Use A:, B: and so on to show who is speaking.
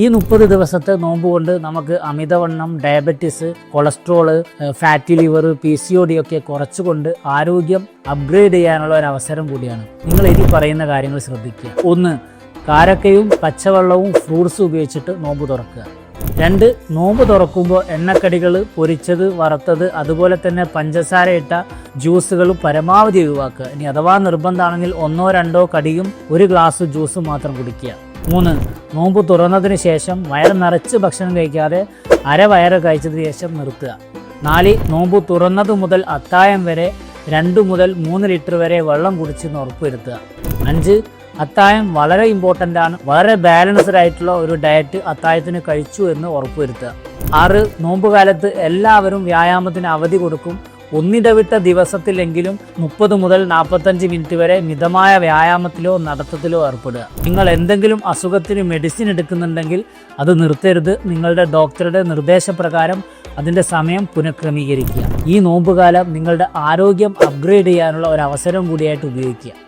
A: ഈ മുപ്പത് ദിവസത്തെ നോമ്പ് കൊണ്ട് നമുക്ക് അമിതവണ്ണം diabetes cholesterol fatty liver P C O D ഒക്കെ കുറച്ചുകൊണ്ട് ആരോഗ്യം അപ്ഗ്രേഡ് ചെയ്യാനുള്ള ഒരു അവസരം കൂടിയാണ്. നിങ്ങൾ ഇനി പറയുന്ന കാര്യങ്ങൾ ശ്രദ്ധിക്കുക. ഒന്ന് കാരക്കയും പച്ചവെള്ളവും ഫ്രൂട്ട്സും ഉപയോഗിച്ചിട്ട് നോമ്പ് തുറക്കുക. രണ്ട് നോമ്പ് തുറക്കുമ്പോൾ എണ്ണക്കടികൾ പൊരിച്ചത് വറുത്തത് അതുപോലെ തന്നെ പഞ്ചസാര ഇട്ട ജ്യൂസുകൾ പരമാവധി ഒഴിവാക്കുക. ഇനി അഥവാ നിർബന്ധമാണെങ്കിൽ ഒന്നോ രണ്ടോ കടിയും ഒരു ഗ്ലാസ് ജ്യൂസും മാത്രം കുടിക്കുക. മൂന്ന് നോമ്പ് തുറന്നതിന് ശേഷം വയറ് നിറച്ച് ഭക്ഷണം കഴിക്കാതെ അരവയറ് കഴിച്ചതിന് ശേഷം നിർത്തുക. നാല് നോമ്പ് തുറന്നത് മുതൽ അത്തായം വരെ രണ്ട് മുതൽ മൂന്ന് ലിറ്റർ വരെ വെള്ളം കുടിച്ച് ഉറപ്പുവരുത്തുക. അഞ്ച് അത്തായം വളരെ ഇമ്പോർട്ടന്റ് ആണ്. വളരെ ബാലൻസ്ഡ് ആയിട്ടുള്ള ഒരു ഡയറ്റ് അത്തായത്തിന് കഴിച്ചു എന്ന് ഉറപ്പുവരുത്തുക. ആറ് നോമ്പ് കാലത്ത് എല്ലാവരും വ്യായാമത്തിന് അവധി കൊടുക്കും. ഒന്നിടവിട്ട ദിവസത്തിലെങ്കിലും മുപ്പത് മുതൽ നാൽപ്പത്തഞ്ച് മിനിറ്റ് വരെ മിതമായ വ്യായാമത്തിലോ നടത്തത്തിലോ ഏർപ്പെടുക. നിങ്ങൾ എന്തെങ്കിലും അസുഖത്തിന് മെഡിസിൻ എടുക്കുന്നുണ്ടെങ്കിൽ അത് നിർത്തരുത്. നിങ്ങളുടെ ഡോക്ടറുടെ നിർദ്ദേശപ്രകാരം അതിന്റെ സമയം പുനഃക്രമീകരിക്കുക. ഈ നോമ്പുകാലം നിങ്ങളുടെ ആരോഗ്യം അപ്ഗ്രേഡ് ചെയ്യാനുള്ള ഒരു അവസരം കൂടിയായിട്ട് ഉപയോഗിക്കുക.